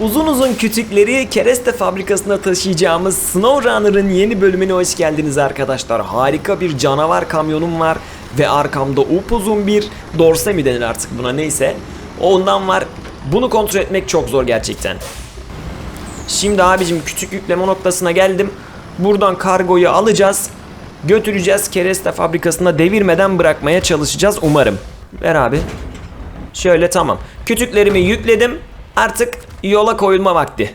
Uzun uzun kütükleri kereste fabrikasına taşıyacağımız SnowRunner'ın yeni bölümüne hoş geldiniz arkadaşlar. Harika bir canavar kamyonum var ve arkamda upuzun bir dorse mi denir artık buna neyse. Ondan var. Bunu kontrol etmek çok zor gerçekten. Şimdi abicim küçük yükleme noktasına geldim. Buradan kargoyu alacağız. Götüreceğiz kereste fabrikasına devirmeden bırakmaya çalışacağız umarım. Ver abi. Şöyle tamam. Kütüklerimi yükledim. Artık yola koyulma vakti.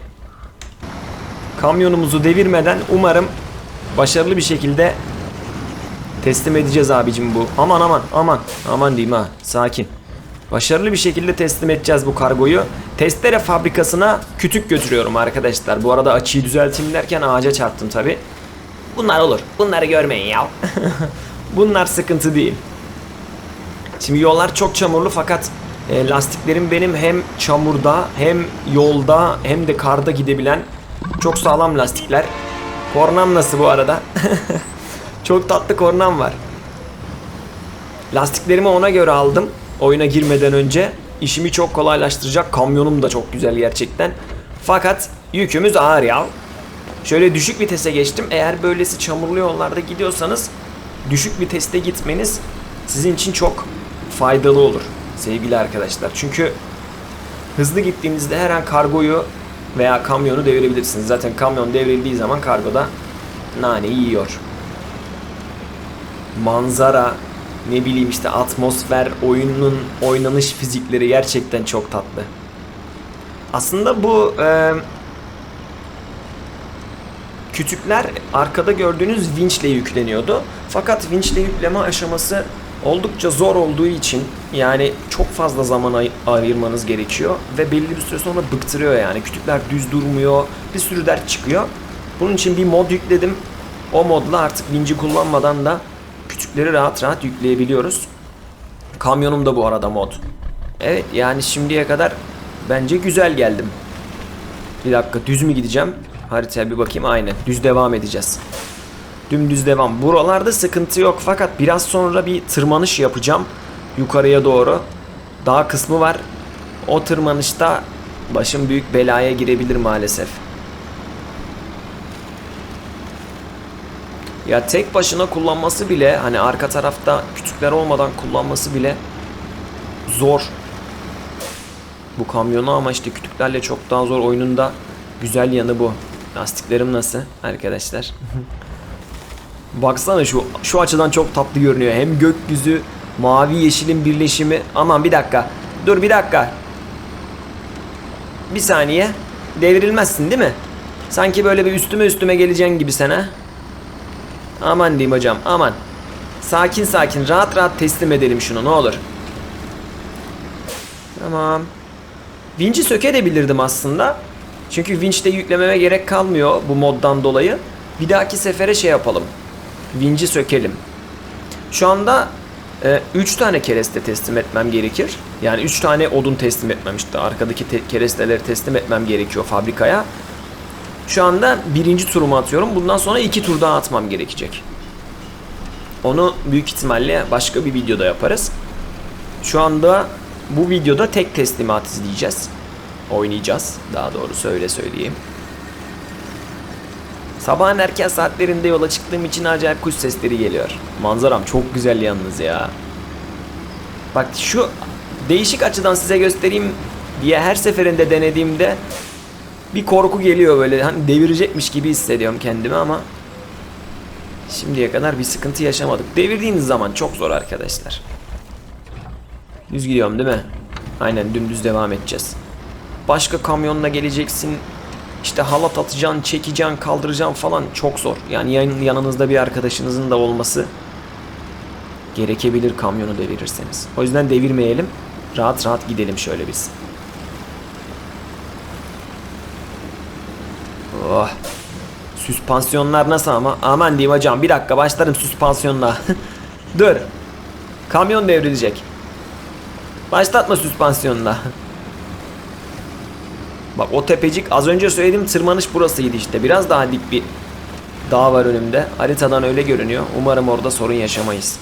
Kamyonumuzu devirmeden umarım başarılı bir şekilde teslim edeceğiz abicim bu. Aman aman aman. Aman diyeyim ha. Sakin. Başarılı bir şekilde teslim edeceğiz bu kargoyu. Testere fabrikasına kütük götürüyorum arkadaşlar. Bu arada açıyı düzelteyim derken ağaca çarptım tabi. Bunlar olur. Bunları görmeyin ya. Bunlar sıkıntı değil. Şimdi yollar çok çamurlu fakat e, lastiklerim benim hem çamurda hem yolda hem de karda gidebilen çok sağlam lastikler. Kornam nasıl bu arada? çok tatlı kornam var. Lastiklerimi ona göre aldım. Oyuna girmeden önce işimi çok kolaylaştıracak. Kamyonum da çok güzel gerçekten. Fakat yükümüz ağır ya. Şöyle düşük vitese geçtim. Eğer böylesi çamurlu yollarda gidiyorsanız düşük viteste gitmeniz sizin için çok faydalı olur sevgili arkadaşlar. Çünkü hızlı gittiğinizde her an kargoyu veya kamyonu devirebilirsiniz. Zaten kamyon devrildiği zaman kargoda naneyi yiyor. Manzara, ne bileyim işte atmosfer, oyunun oynanış fizikleri gerçekten çok tatlı. Aslında bu e, kütükler arkada gördüğünüz vinçle yükleniyordu. Fakat vinçle yükleme aşaması oldukça zor olduğu için yani çok fazla zaman ay- ayırmanız gerekiyor ve belli bir süre sonra bıktırıyor yani. Kütükler düz durmuyor, bir sürü dert çıkıyor. Bunun için bir mod yükledim. O modla artık vinci kullanmadan da kütükleri rahat rahat yükleyebiliyoruz. Kamyonum da bu arada mod. Evet yani şimdiye kadar bence güzel geldim. Bir dakika düz mü gideceğim? Haritaya bir bakayım aynen. Düz devam edeceğiz. Dümdüz devam. Buralarda sıkıntı yok fakat biraz sonra bir tırmanış yapacağım. Yukarıya doğru. Dağ kısmı var. O tırmanışta başım büyük belaya girebilir maalesef. Ya tek başına kullanması bile hani arka tarafta kütükler olmadan kullanması bile zor. Bu kamyonu ama işte kütüklerle çok daha zor oyununda güzel yanı bu. Lastiklerim nasıl arkadaşlar? Baksana şu şu açıdan çok tatlı görünüyor. Hem gökyüzü, mavi yeşilin birleşimi. Aman bir dakika. Dur bir dakika. Bir saniye. Devrilmezsin değil mi? Sanki böyle bir üstüme üstüme geleceksin gibi sana. Aman diyeyim hocam aman. Sakin sakin rahat rahat teslim edelim şunu ne olur. Tamam. Vinci sökebilirdim aslında. Çünkü vinçte yüklememe gerek kalmıyor bu moddan dolayı. Bir dahaki sefere şey yapalım. Vinci sökelim. Şu anda 3 tane kereste teslim etmem gerekir. Yani 3 tane odun teslim etmem işte. Arkadaki te- keresteleri teslim etmem gerekiyor fabrikaya. Şu anda birinci turumu atıyorum. Bundan sonra iki tur daha atmam gerekecek. Onu büyük ihtimalle başka bir videoda yaparız. Şu anda bu videoda tek teslimat izleyeceğiz. Oynayacağız. Daha doğrusu öyle söyleyeyim. Sabahın erken saatlerinde yola çıktığım için acayip kuş sesleri geliyor. Manzaram çok güzel yalnız ya. Bak şu değişik açıdan size göstereyim diye her seferinde denediğimde bir korku geliyor böyle hani devirecekmiş gibi hissediyorum kendimi ama şimdiye kadar bir sıkıntı yaşamadık. Devirdiğiniz zaman çok zor arkadaşlar. Düz gidiyorum değil mi? Aynen dümdüz devam edeceğiz. Başka kamyonla geleceksin. İşte halat atacaksın, çekeceksin, kaldıracaksın falan çok zor. Yani yan- yanınızda bir arkadaşınızın da olması gerekebilir kamyonu devirirseniz. O yüzden devirmeyelim. Rahat rahat gidelim şöyle biz. Oh. Süspansiyonlar nasıl ama? Aman diyeyim hocam bir dakika başlarım süspansiyonla. Dur. Kamyon devrilecek. Başlatma süspansiyonla. Bak o tepecik az önce söylediğim tırmanış burasıydı işte. Biraz daha dik bir dağ var önümde. Haritadan öyle görünüyor. Umarım orada sorun yaşamayız.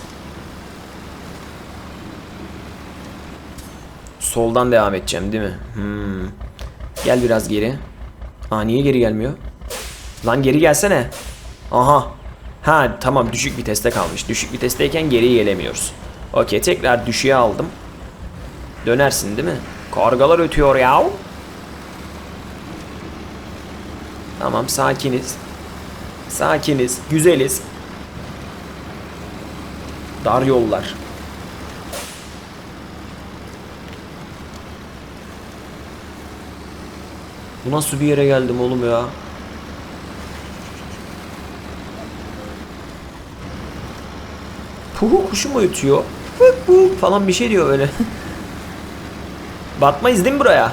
Soldan devam edeceğim değil mi? Hmm. Gel biraz geri. Aa niye geri gelmiyor? Lan geri gelsene. Aha. Ha tamam düşük viteste kalmış. Düşük vitesteyken geri gelemiyoruz. Okey tekrar düşüğe aldım. Dönersin değil mi? Kargalar ötüyor ya. Tamam sakiniz. Sakiniz. Güzeliz. Dar yollar. Bu nasıl bir yere geldim oğlum ya? Puhu kuşu mu ötüyor? Vık vık falan bir şey diyor öyle. Batmayız değil mi buraya?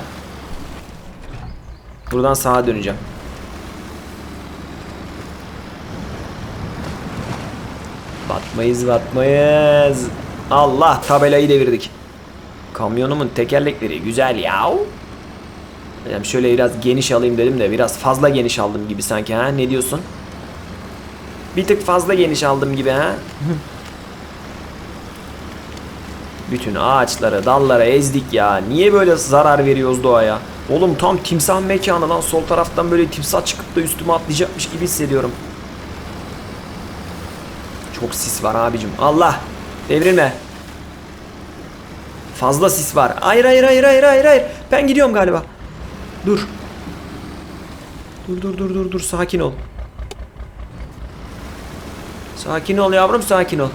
Buradan sağa döneceğim. Batmayız batmayız. Allah tabelayı devirdik. Kamyonumun tekerlekleri güzel ya. Yani şöyle biraz geniş alayım dedim de biraz fazla geniş aldım gibi sanki ha ne diyorsun? Bir tık fazla geniş aldım gibi ha. Bütün ağaçları, dallara ezdik ya. Niye böyle zarar veriyoruz doğaya? Oğlum tam timsah mekanı lan. Sol taraftan böyle timsah çıkıp da üstüme atlayacakmış gibi hissediyorum. Çok sis var abicim. Allah! Devrilme. Fazla sis var. Hayır hayır hayır hayır hayır hayır. Ben gidiyorum galiba. Dur. Dur dur dur dur dur sakin ol. Sakin ol yavrum sakin ol.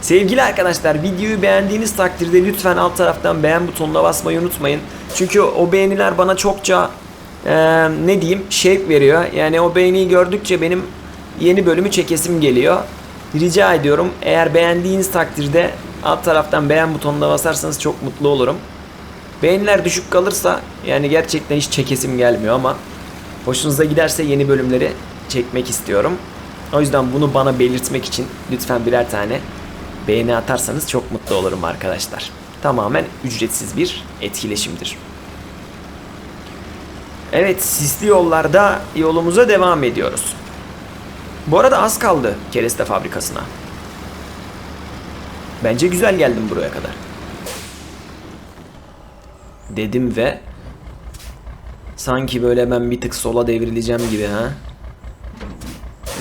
Sevgili arkadaşlar videoyu beğendiğiniz takdirde lütfen alt taraftan beğen butonuna basmayı unutmayın. Çünkü o beğeniler bana çokça eee, ne diyeyim şevk veriyor. Yani o beğeniyi gördükçe benim yeni bölümü çekesim geliyor. Rica ediyorum eğer beğendiğiniz takdirde alt taraftan beğen butonuna basarsanız çok mutlu olurum. Beğeniler düşük kalırsa yani gerçekten hiç çekesim gelmiyor ama hoşunuza giderse yeni bölümleri çekmek istiyorum. O yüzden bunu bana belirtmek için lütfen birer tane beğeni atarsanız çok mutlu olurum arkadaşlar. Tamamen ücretsiz bir etkileşimdir. Evet sisli yollarda yolumuza devam ediyoruz. Bu arada az kaldı kereste fabrikasına. Bence güzel geldim buraya kadar. Dedim ve sanki böyle ben bir tık sola devrileceğim gibi ha.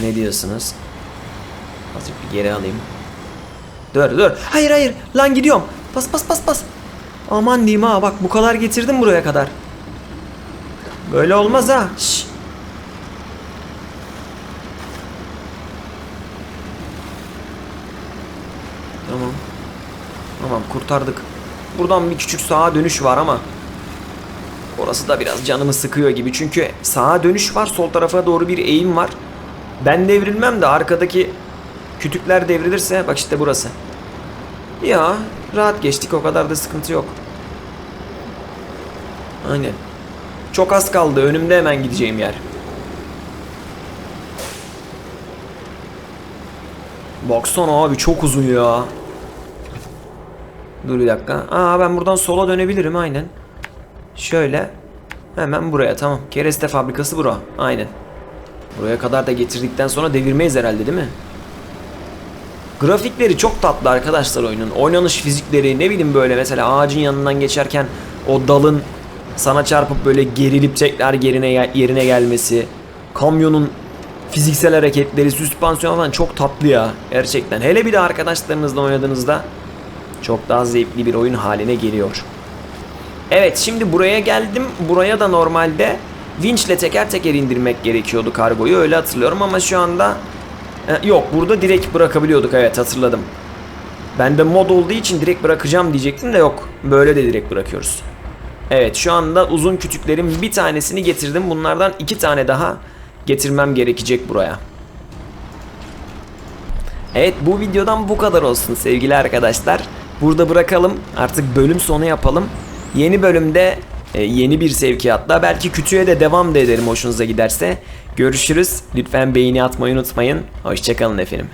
Ne diyorsunuz? Azıcık bir geri alayım. Dur dur. Hayır hayır. Lan gidiyorum. Bas bas bas bas. Aman diyeyim ha bak bu kadar getirdim buraya kadar. Böyle olmaz ha. Şş. Tamam. Tamam kurtardık. Buradan bir küçük sağa dönüş var ama orası da biraz canımı sıkıyor gibi. Çünkü sağa dönüş var, sol tarafa doğru bir eğim var. Ben devrilmem de arkadaki kütükler devrilirse bak işte burası. Ya rahat geçtik o kadar da sıkıntı yok. Aynen. Çok az kaldı önümde hemen gideceğim yer. Baksana abi çok uzun ya. Dur bir dakika. Aa ben buradan sola dönebilirim aynen. Şöyle. Hemen buraya tamam. Kereste fabrikası bura. Aynen. Buraya kadar da getirdikten sonra devirmeyiz herhalde değil mi? Grafikleri çok tatlı arkadaşlar oyunun. Oynanış fizikleri ne bileyim böyle mesela ağacın yanından geçerken o dalın sana çarpıp böyle gerilip tekrar yerine yerine gelmesi. Kamyonun fiziksel hareketleri, süspansiyon falan çok tatlı ya. Gerçekten. Hele bir de arkadaşlarınızla oynadığınızda çok daha zevkli bir oyun haline geliyor. Evet şimdi buraya geldim. Buraya da normalde vinçle teker teker indirmek gerekiyordu kargoyu öyle hatırlıyorum ama şu anda e, yok burada direkt bırakabiliyorduk evet hatırladım. Ben de mod olduğu için direkt bırakacağım diyecektim de yok. Böyle de direkt bırakıyoruz. Evet şu anda uzun kütüklerin bir tanesini getirdim. Bunlardan iki tane daha getirmem gerekecek buraya. Evet bu videodan bu kadar olsun sevgili arkadaşlar. Burada bırakalım. Artık bölüm sonu yapalım. Yeni bölümde e, yeni bir sevkiyatla belki kütüğe de devam da ederim hoşunuza giderse. Görüşürüz. Lütfen beğeni atmayı unutmayın. Hoşçakalın efendim.